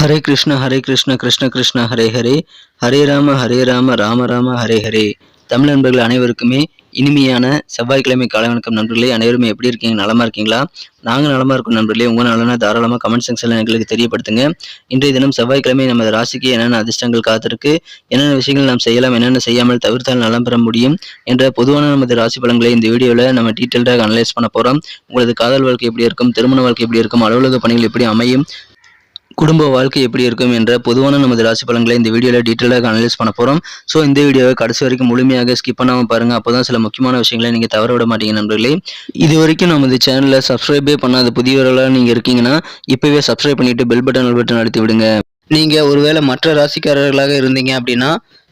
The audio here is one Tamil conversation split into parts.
ஹரே கிருஷ்ண ஹரே கிருஷ்ண கிருஷ்ண கிருஷ்ண ஹரே ஹரே. ஹரே ராம ஹரே ராம ராம ராம ஹரே ஹரே. தமிழ் நண்பர்கள் அனைவருக்குமே இனிமையான செவ்வாய்க்கிழமை காலை வணக்கம் நண்பர்களே. அனைவருமே எப்படி இருக்கீங்க? நலமா இருக்கீங்களா? நாங்கள் நலமா இருக்கும் நண்பர்களே. உங்கள் நலனா தாராளமாக கமெண்ட் செக்ஷனில் எங்களுக்கு தெரியப்படுத்துங்க. இன்றைய தினம் செவ்வாய்க்கிழமை நமது ராசிக்கு என்னென்ன அதிர்ஷ்டங்கள் காத்திருக்கு என்னென்ன விஷயங்கள் நாம் செய்யலாம் என்னென்ன செய்யாமல் தவிர்த்தால் நலம் பெற முடியும் என்ற பொதுவான நமது ராசி பலன்களை இந்த வீடியோவில் நம்ம டீட்டெயில்டாக அனலைஸ் பண்ண போகிறோம் உங்களது காதல் வாழ்க்கை எப்படி இருக்கும் திருமண வாழ்க்கை எப்படி இருக்கும் அலுவலக பணிகள் எப்படி அமையும் குடும்ப வாழ்க்கை எப்படி இருக்கும் என்ற பொதுவான நமது ராசி பலன்களை இந்த வீடியோவில் டீட்டெயிலாக அனலைஸ் பண்ண போகிறோம் ஸோ இந்த வீடியோவை கடைசி வரைக்கும் முழுமையாக ஸ்கிப் பண்ணாமல் பாருங்கள் அப்போ தான் சில முக்கியமான விஷயங்களை நீங்கள் தவற விட மாட்டீங்க நண்பர்களே. இது வரைக்கும் நமது சேனலில் சப்ஸ்கிரைபே பண்ணாத புதியவர்களாக நீங்கள் இருக்கீங்கன்னா இப்போவே சப்ஸ்கிரைப் பண்ணிவிட்டு பெல் பட்டன் பட்டன் அழுத்தி விடுங்க. நீங்கள் ஒருவேளை மற்ற ராசிக்காரர்களாக இருந்தீங்க அப்படின்னா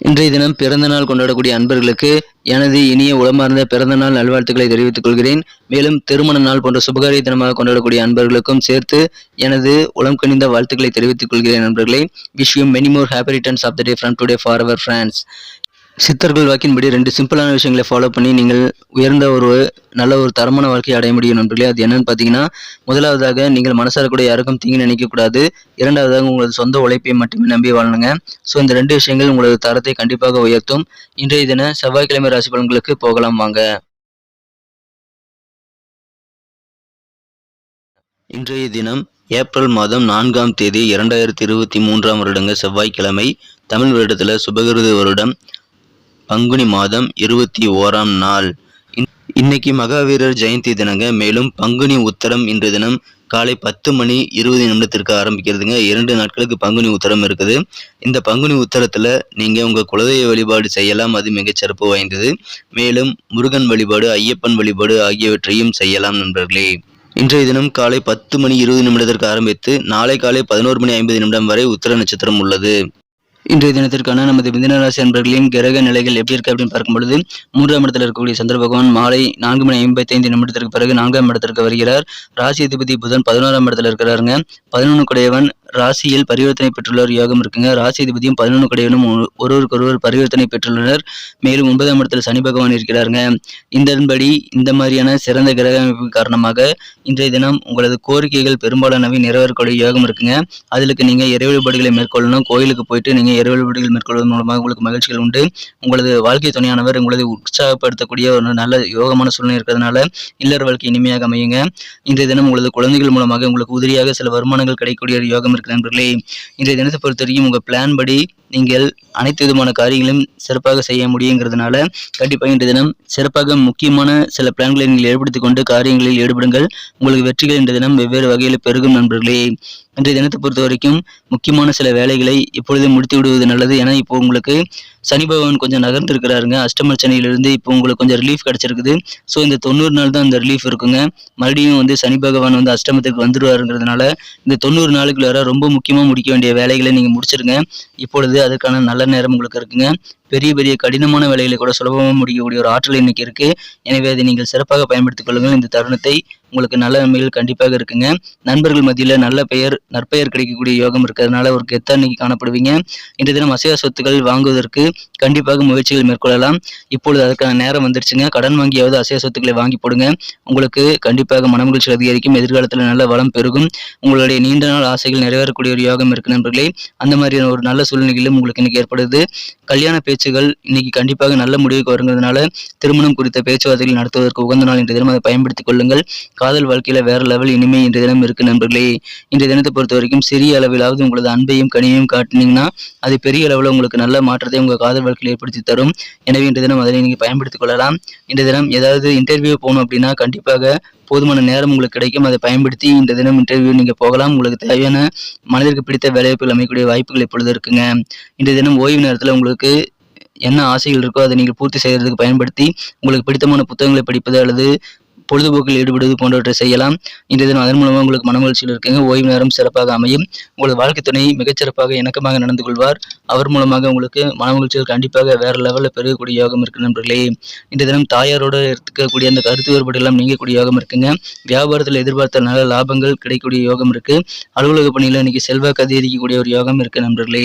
இன்றைய தினம் பிறந்த நாள் கொண்டாடக்கூடிய அன்பர்களுக்கு எனது இனிய உளமார்ந்த பிறந்த நாள் நல்வாழ்த்துக்களை தெரிவித்துக் கொள்கிறேன். மேலும் திருமண நாள் போன்ற சுபகாரிய தினமாக கொண்டாடக்கூடிய அன்பர்களுக்கும் சேர்த்து எனது உளம் கணிந்த வாழ்த்துக்களை தெரிவித்துக் கொள்கிறேன் நண்பர்களே wish you many more happy returns of the day from today for our friends சித்தர்கள் வாக்கின்படி ரெண்டு சிம்பிளான விஷயங்களை ஃபாலோ பண்ணி நீங்கள் உயர்ந்த ஒரு நல்ல ஒரு தரமான வாழ்க்கையை அடைய முடியும் நண்பர்களே. அது என்னன்னு பார்த்தீங்கன்னா முதலாவதாக நீங்கள் மனசார கூட யாருக்கும் தீங்கு நினைக்கக்கூடாது இரண்டாவதாக உங்களது சொந்த உழைப்பை மட்டுமே நம்பி வாழணுங்க ஸோ இந்த ரெண்டு விஷயங்கள் உங்களது தரத்தை கண்டிப்பாக உயர்த்தும். இன்றைய தின செவ்வாய்க்கிழமை ராசி பலன்களுக்கு போகலாம் வாங்க. இன்றைய தினம் ஏப்ரல் மாதம் நான்காம் தேதி இரண்டாயிரத்தி இருபத்தி மூன்றாம் வருடங்க செவ்வாய்க்கிழமை. தமிழ் வருடத்தில் சுபகிருது வருடம். பங்குனி மாதம் இருபத்தி ஓராம் நாள். இன்- இன்னைக்கு மகாவீரர் ஜெயந்தி தினங்க மேலும் பங்குனி உத்தரம் இன்று தினம் காலை பத்து மணி இருபது நிமிடத்திற்கு ஆரம்பிக்கிறதுங்க. இரண்டு நாட்களுக்கு பங்குனி உத்தரம் இருக்குது. இந்த பங்குனி உத்தரத்தில் நீங்கள் உங்கள் குலதெய்வ வழிபாடு செய்யலாம் அது மிகச் சிறப்பு வாய்ந்தது. மேலும் முருகன் வழிபாடு ஐயப்பன் வழிபாடு ஆகியவற்றையும் செய்யலாம் நண்பர்களே. இன்றைய தினம் காலை பத்து மணி இருபது நிமிடத்திற்கு ஆரம்பித்து நாளை காலை பதினோரு மணி ஐம்பது நிமிடம் வரை உத்தர நட்சத்திரம் உள்ளது. இன்றைய தினத்திற்கான நமது மிதனராசி அன்பர்களின் கிரக நிலைகள் எப்படி இருக்கு அப்படின்னு பார்க்கும் பொழுது மூன்றாம் இடத்தில் இருக்கக்கூடிய சந்திர பகவான் மாலை நான்கு மணி ஐம்பத்தி ஐந்து நிமிடத்திற்கு பிறகு நான்காம் இடத்திற்கு வருகிறார். ராசி அதிபதி புதன் பதினோராம் இடத்துல இருக்கிறாருங்க. பதினொன்று குடையவன் ராசியில் பரிவர்த்தனை பெற்றுள்ளவர் யோகம் இருக்குங்க. ராசி அதிபதியும் பதினொன்று கடையிலும் ஒருவருக்கொருவர் பரிவர்த்தனை பெற்றுள்ளனர். மேலும் ஒன்பதாம் இடத்துல சனி பகவான் இருக்கிறாருங்க. இதன்படி இந்த மாதிரியான சிறந்த கிரக அமைப்பு காரணமாக இன்றைய தினம் உங்களது கோரிக்கைகள் பெரும்பாலானவை நிறைவேறக்கூடிய யோகம் இருக்குங்க. அதுக்கு நீங்கள் இறை வழிபாடுகளை மேற்கொள்ளணும். கோயிலுக்கு போயிட்டு நீங்கள் இறை வழிபாடுகள் மேற்கொள்வதன் மூலமாக உங்களுக்கு மகிழ்ச்சிகள் உண்டு. உங்களது வாழ்க்கை துணையானவர் உங்களது உற்சாகப்படுத்தக்கூடிய ஒரு நல்ல யோகமான சூழ்நிலை இருக்கிறதுனால இல்லற வாழ்க்கை இனிமையாக அமையுங்க. இன்றைய தினம் உங்களது குழந்தைகள் மூலமாக உங்களுக்கு உதிரியாக சில வருமானங்கள் கிடைக்கக்கூடிய ஒரு யோகம் இருக்கு நண்பர்களே இன்றைய தினத்தை பொறுத்தவரைக்கும் உங்க பிளான் படி நீங்கள் அனைத்து விதமான காரியங்களும் சிறப்பாக செய்ய முடியுங்கிறதுனால கண்டிப்பாக இன்றைய தினம் சிறப்பாக முக்கியமான சில பிளான்களை நீங்கள் ஏற்படுத்தி கொண்டு காரியங்களில் ஈடுபடுங்கள். உங்களுக்கு வெற்றிகள் இன்றைய தினம் வெவ்வேறு வகையில் பெருகும் நண்பர்களே. இன்றைய தினத்தை பொறுத்த வரைக்கும் முக்கியமான சில வேலைகளை இப்பொழுது முடித்து விடுவது நல்லது. ஏன்னா இப்போ உங்களுக்கு சனி பகவான் கொஞ்சம் நகர்ந்திருக்கிறாருங்க. அஷ்டமர் சனியிலிருந்து இப்போ உங்களுக்கு கொஞ்சம் ரிலீஃப் கிடைச்சிருக்குது. ஸோ இந்த தொண்ணூறு நாள் தான் அந்த ரிலீஃப் இருக்குங்க. மறுபடியும் வந்து சனி பகவான் வந்து அஷ்டமத்துக்கு வந்துருவாருங்கிறதுனால இந்த தொண்ணூறு நாளுக்குள்ளார ரொம்ப முக்கியமாக முடிக்க வேண்டிய வேலைகளை நீங்கள் முடிச்சிருங்க. இப்பொழுது அதுக்கான நல்ல நேரம் உங்களுக்கு இருக்குங்க. பெரிய பெரிய கடினமான வேலைகளை கூட சுலபமாக முடிக்கக்கூடிய ஒரு ஆற்றல் இன்னைக்கு இருக்கு. எனவே அதை நீங்கள் சிறப்பாக பயன்படுத்திக் கொள்ளுங்கள். இந்த தருணத்தை உங்களுக்கு நல்ல நன்மைகள் கண்டிப்பாக இருக்குங்க. நண்பர்கள் மத்தியில் நல்ல பெயர் நற்பெயர் கிடைக்கக்கூடிய யோகம் இருக்கிறதுனால ஒரு கெத்தா இன்னைக்கு காணப்படுவீங்க. இன்றைய தினம் அசைவ சொத்துக்கள் வாங்குவதற்கு கண்டிப்பாக முயற்சிகள் மேற்கொள்ளலாம். இப்பொழுது அதற்கான நேரம் வந்துருச்சுங்க. கடன் வாங்கியாவது அசைவ சொத்துக்களை வாங்கி போடுங்க. உங்களுக்கு கண்டிப்பாக மனமகிழ்ச்சி அதிகரிக்கும். எதிர்காலத்தில் நல்ல வளம் பெருகும். உங்களுடைய நீண்ட நாள் ஆசைகள் நிறைவேறக்கூடிய ஒரு யோகம் இருக்கு நண்பர்களே. அந்த மாதிரியான ஒரு நல்ல சூழ்நிலைகளும் உங்களுக்கு இன்னைக்கு ஏற்படுது. கல்யாண பேச்சு பேச்சுகள் இன்னைக்கு கண்டிப்பாக நல்ல முடிவுக்கு வருங்கிறதுனால திருமணம் குறித்த பேச்சுவார்த்தைகள் நடத்துவதற்கு உகந்த நாள் இன்றைய தினம். அதை பயன்படுத்திக் கொள்ளுங்கள். காதல் வாழ்க்கையில வேற லெவல் இனிமே இன்றைய தினம் இருக்கு நண்பர்களே. இன்றைய தினத்தை பொறுத்த வரைக்கும் சிறிய அளவிலாவது உங்களது அன்பையும் கனியையும் காட்டினீங்கன்னா அது பெரிய அளவில் உங்களுக்கு நல்ல மாற்றத்தை உங்கள் காதல் வாழ்க்கையில் ஏற்படுத்தி தரும். எனவே இன்றைய தினம் அதனை நீங்கள் பயன்படுத்திக் கொள்ளலாம். இன்றைய தினம் ஏதாவது இன்டர்வியூ போகணும் அப்படின்னா கண்டிப்பாக போதுமான நேரம் உங்களுக்கு கிடைக்கும். அதை பயன்படுத்தி இந்த தினம் இன்டர்வியூ நீங்கள் போகலாம். உங்களுக்கு தேவையான மனதிற்கு பிடித்த வேலைவாய்ப்புகள் அமைக்கக்கூடிய வாய்ப்புகள் இப்பொழுது இருக்குங்க? இன்றைய தினம் ஓய்வு நேரத்தில் உங்களுக்கு என்ன ஆசைகள் இருக்கோ அதை நீங்கள் பூர்த்தி செய்கிறதுக்கு பயன்படுத்தி உங்களுக்கு பிடித்தமான புத்தகங்களை படிப்பது அல்லது பொழுதுபோக்கில் ஈடுபடுவது போன்றவற்றை செய்யலாம். இன்றைய தினம் அதன் மூலமாக உங்களுக்கு மனமகிழ்ச்சியில் இருக்கீங்க. ஓய்வு நேரம் சிறப்பாக அமையும். உங்களது வாழ்க்கை துணை மிகச்சிறப்பாக இணக்கமாக நடந்து கொள்வார். அவர் மூலமாக உங்களுக்கு மனமகிழ்ச்சிகள் கண்டிப்பாக வேறு லெவலில் பெருகக்கூடிய யோகம் இருக்கு நண்பர்களே. இன்றைய தினம் தாயாரோடு இருக்கக்கூடிய அந்த கருத்து வேறுபாடு எல்லாம் நீங்கக்கூடிய யோகம் இருக்குங்க. வியாபாரத்தில் எதிர்பார்த்த நல்ல லாபங்கள் கிடைக்கக்கூடிய யோகம் இருக்கு. அலுவலக பணியில் இன்னைக்கு செல்வாக்கு அதிகரிக்கக்கூடிய ஒரு யோகம் இருக்கு நண்பர்களே.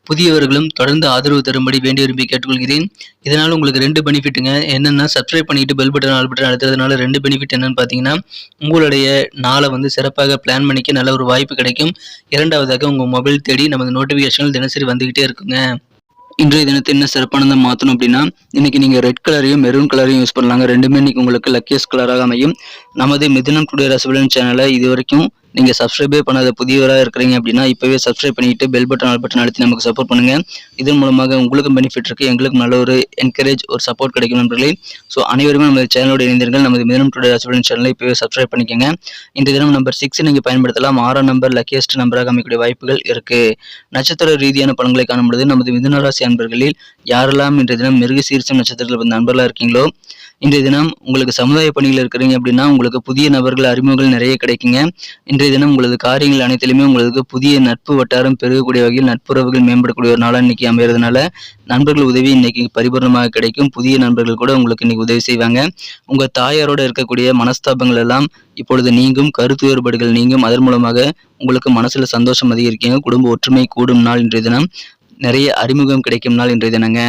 புதியவர்களும் தொடர்ந்து ஆதரவு தரும்படி வேண்டி விரும்பி கேட்டுக்கொள்கிறேன். இதனால் உங்களுக்கு ரெண்டு பெனிஃபிட்டுங்க என்னென்னா சப்ஸ்கிரைப் பண்ணிட்டு பெல் பட்டன் ஆல் பட்டன் அழுத்துறதுனால ரெண்டு பெனிஃபிட் என்னன்னு பார்த்தீங்கன்னா உங்களுடைய நாளை வந்து சிறப்பாக பிளான் பண்ணிக்க நல்ல ஒரு வாய்ப்பு கிடைக்கும். இரண்டாவதாக உங்கள் மொபைல் தேடி நமது நோட்டிஃபிகேஷன்கள் தினசரி வந்துக்கிட்டே இருக்குங்க. இன்றைய தினத்தை என்ன சிறப்பானதை மாற்றணும் அப்படின்னா இன்னைக்கு நீங்கள் ரெட் கலரையும் மெரூன் கலரையும் யூஸ் பண்ணலாங்க. ரெண்டுமே இன்னைக்கு உங்களுக்கு லக்கியஸ்ட் கலராக அமையும். நமது மிதினம் குடியரசு சேனலை இது வரைக்கும் நீங்கள் சப்ஸ்கிரைபே பண்ணாத புதியவராக இருக்கிறீங்க அப்படின்னா இப்போவே சப்ஸ்கிரைப் பண்ணிட்டு பெல் பட்டன் ஆல் பட்டன் அழுத்தி நமக்கு சப்போர்ட் பண்ணுங்க. இதன் மூலமாக உங்களுக்கும் பெனிஃபிட் இருக்கு. எங்களுக்கும் நல்ல ஒரு என்கரேஜ் ஒரு சப்போர்ட் கிடைக்கும் நண்பர்களே. ஸோ அனைவருமே நமது சேனலோட இணைந்தீர்கள் நமது மிதனம் டுடே ஹஸ்பண்ட் சேனலை இப்போவே சப்ஸ்கிரைப் பண்ணிக்கோங்க. இந்த தினம் நம்பர் சிக்ஸ் நீங்கள் பயன்படுத்தலாம். ஆறாம் நம்பர் லக்கியஸ்ட் நம்பராக அமைக்கக்கூடிய வாய்ப்புகள் இருக்கு. நட்சத்திர ரீதியான பலன்களை காணும் பொழுது நமது மிதனராசி அன்பர்களில் யாரெல்லாம் இன்றைய தினம் மிருக சீர்சம் நட்சத்திரத்தில் வந்து நண்பர்களாக இருக்கீங்களோ இன்றைய தினம் உங்களுக்கு சமுதாய பணியில் இருக்கிறீங்க அப்படின்னா உங்களுக்கு புதிய நபர்கள் அறிமுகங்கள் நிறைய கிடைக்குங்க. இன்றைய தினம் உங்களது காரியங்கள் அனைத்திலுமே உங்களுக்கு புதிய நட்பு வட்டாரம் பெருகக்கூடிய வகையில் நட்புறவுகள் மேம்படக்கூடிய ஒரு நாளாக இன்னைக்கு அமைகிறதுனால நண்பர்கள் உதவி இன்னைக்கு பரிபூர்ணமாக கிடைக்கும். புதிய நண்பர்கள் கூட உங்களுக்கு இன்னைக்கு உதவி செய்வாங்க. உங்க தாயாரோட இருக்கக்கூடிய மனஸ்தாபங்கள் எல்லாம் இப்பொழுது நீங்கும் கருத்து வேறுபாடுகள் நீங்கும். அதன் மூலமாக உங்களுக்கு மனசுல சந்தோஷம் அதிகரிக்கீங்க. குடும்ப ஒற்றுமை கூடும் நாள் இன்றைய தினம். நிறைய அறிமுகம் கிடைக்கும் நாள் இன்றைய தினங்க.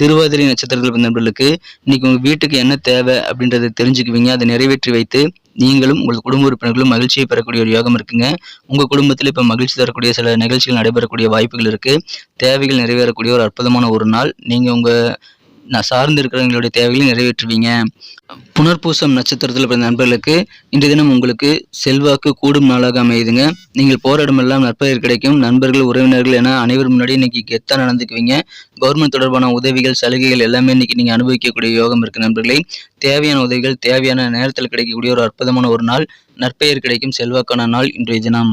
திருவாதிரை நட்சத்திரத்தில் பிறந்தவர்களுக்கு இன்னைக்கு உங்கள் வீட்டுக்கு என்ன தேவை அப்படின்றத தெரிஞ்சுக்குவீங்க. அதை நிறைவேற்றி வைத்து நீங்களும் உங்கள் குடும்ப உறுப்பினர்களும் மகிழ்ச்சியை பெறக்கூடிய ஒரு யோகம் இருக்குங்க. உங்கள் குடும்பத்தில் இப்போ மகிழ்ச்சி தரக்கூடிய சில நிகழ்ச்சிகள் நடைபெறக்கூடிய வாய்ப்புகள் இருக்குது தேவைகள் நிறைவேறக்கூடிய ஒரு அற்புதமான ஒரு நாள். நீங்கள் உங்கள் நான் சார்ந்து இருக்கிறவங்களுடைய தேவைகளை நிறைவேற்றுவீங்க. புனர்பூசம் நட்சத்திரத்தில் பிறந்த நண்பர்களுக்கு இன்றைய தினம் உங்களுக்கு செல்வாக்கு கூடும் நாளாக அமையுதுங்க. நீங்கள் போராடமெல்லாம் நற்பெயர் கிடைக்கும். நண்பர்கள் உறவினர்கள் என அனைவரும் முன்னாடி இன்னைக்கு கெத்தா நடந்துக்குவீங்க. கவர்மெண்ட் தொடர்பான உதவிகள் சலுகைகள் எல்லாமே இன்னைக்கு நீங்கள் அனுபவிக்கக்கூடிய யோகம் இருக்கு நண்பர்களே. தேவையான உதவிகள் தேவையான நேரத்தில் கிடைக்கக்கூடிய ஒரு அற்புதமான ஒரு நாள் நற்பெயர் கிடைக்கும் செல்வாக்கான நாள் இன்றைய தினம்.